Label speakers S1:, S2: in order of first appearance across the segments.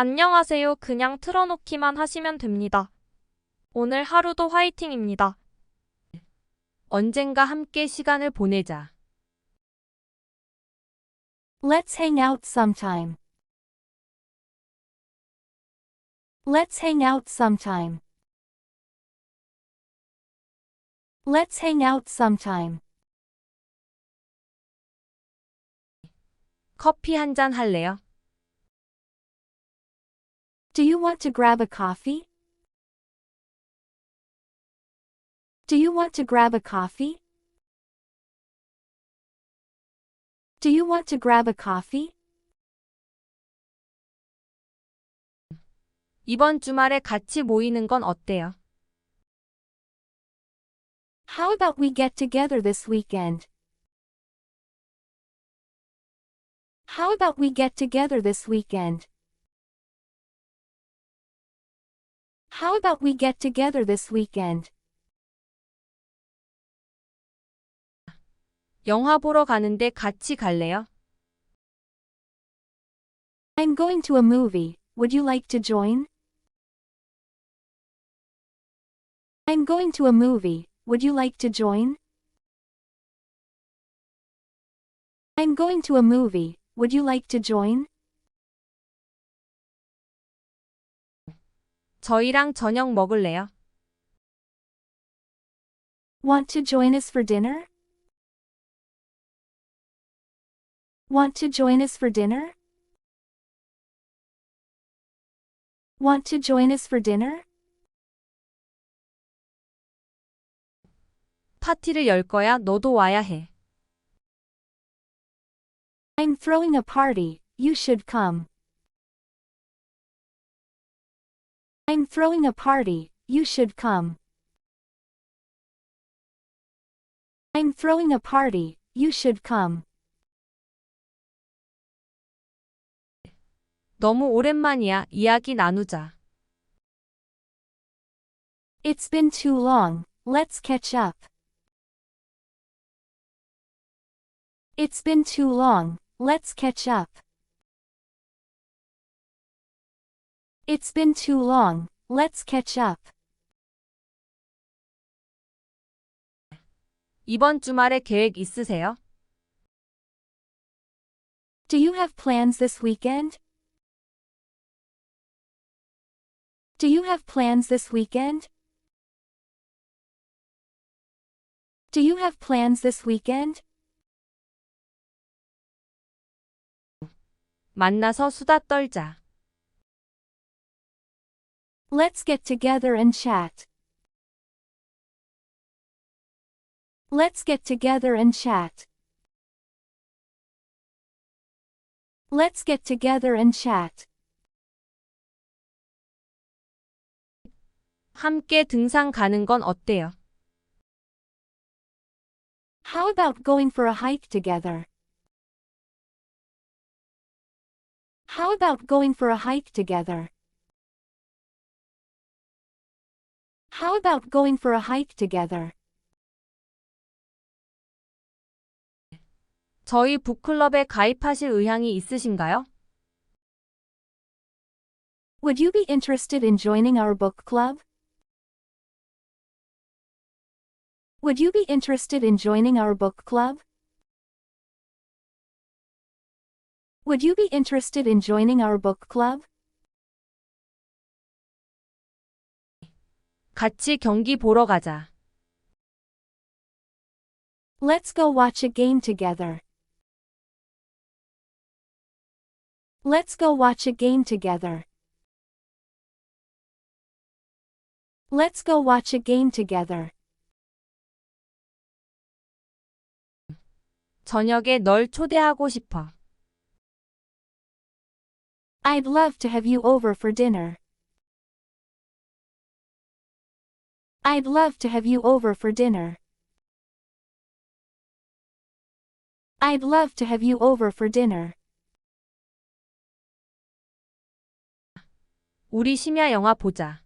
S1: 안녕하세요. 그냥 틀어놓기만 하시면 됩니다. 오늘 하루도 화이팅입니다. 언젠가 함께 시간을 보내자.
S2: Let's hang out sometime. Let's hang out sometime. Let's hang out sometime.
S1: 커피 한 잔 할래요?
S2: Do you want to grab a coffee? Do you want to grab a coffee? Do you want to grab a coffee?
S1: 이번 주말에 같이 모이는 건 어때요?
S2: How about we get together this weekend? How about we get together this weekend? How about we get together this weekend?
S1: 영화 보러 가는데 같이 갈래요?
S2: I'm going to a movie, would you like to join? I'm going to a movie, would you like to join? I'm going to a movie, would you like to join?
S1: 저희랑 저녁 먹을래요?
S2: Want to join us for dinner? Want to join us for dinner? Want to join us for dinner?
S1: 파티를 열 거야. 너도 와야 해.
S2: I'm throwing a party, you should come. I'm throwing a party, you should come. I'm throwing a party, you should come.
S1: 너무 오랜만이야. 이야기 나누자.
S2: It's been too long, let's catch up. It's been too long, let's catch up. It's been too long, let's catch up.
S1: 이번 주말에 계획 있으세요?
S2: Do you have plans this weekend? Do you have plans this weekend? Do you have plans this weekend?
S1: 만나서 수다 떨자.
S2: Let's get together and chat. Let's get together and chat. Let's get together and chat.
S1: 함께 등산 가는 건 어때요?
S2: How about going for a hike together? How about going for a hike together? How about going for a hike together?
S1: 저희 북클럽에 가입하실 의향이 있으신가요?
S2: Would you be interested in joining our book club? Would you be interested in joining our book club? Would you be interested in joining our book club?
S1: 같이 경기 보러 가자.
S2: Let's go watch a game together. Let's go watch a game together. Let's go watch a game together.
S1: 저녁에 널 초대하고 싶어.
S2: I'd love to have you over for dinner. I'd love to have you over for dinner. I'd love to have you over for dinner.
S1: 우리 심야 영화 보자.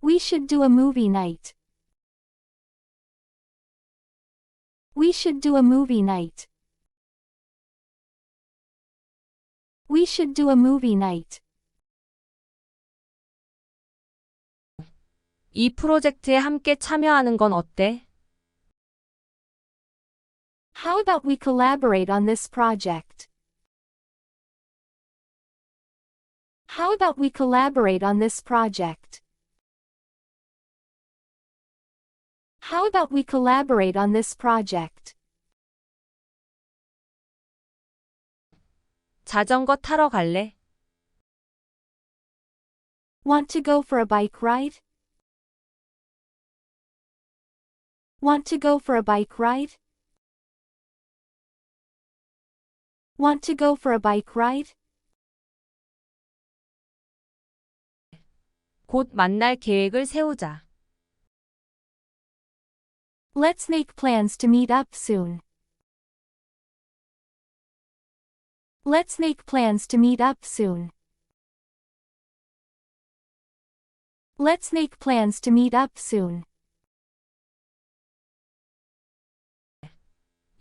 S2: We should do a movie night. We should do a movie night. We should do a movie night.
S1: 이 프로젝트에 함께 참여하는 건 어때?
S2: How about we collaborate on this project? How about we collaborate on this project? How about we collaborate on this project?
S1: 자전거 타러 갈래?
S2: Want to go for a bike ride? Want to go for a bike ride? Want to go for a bike ride?
S1: 곧 만날 계획을 세우자.
S2: Let's make plans to meet up soon. Let's make plans to meet up soon. Let's make plans to meet up soon.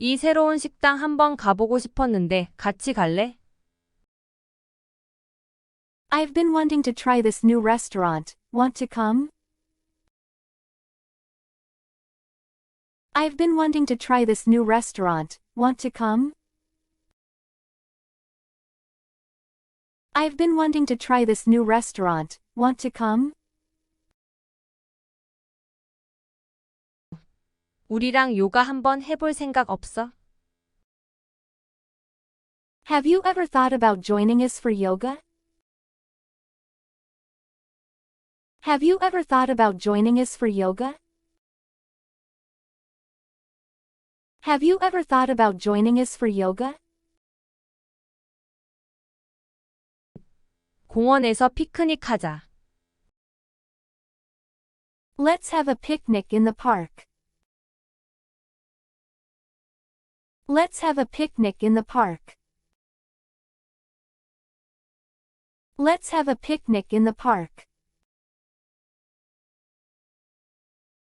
S1: 이 새로운 식당 한번 가보고 싶었는데 같이 갈래?
S2: I've been wanting to try this new restaurant. Want to come? I've been wanting to try this new restaurant. Want to come? I've been wanting to try this new restaurant. Want to come?
S1: 우리랑 요가 한번 해볼 생각 없어?
S2: Have you ever thought about joining us for yoga? Have you ever thought about joining us for yoga? Have you ever thought about joining us for yoga?
S1: 공원에서 피크닉 하자.
S2: Let's have a picnic in the park. Let's have a picnic in the park. Let's have a picnic in the park.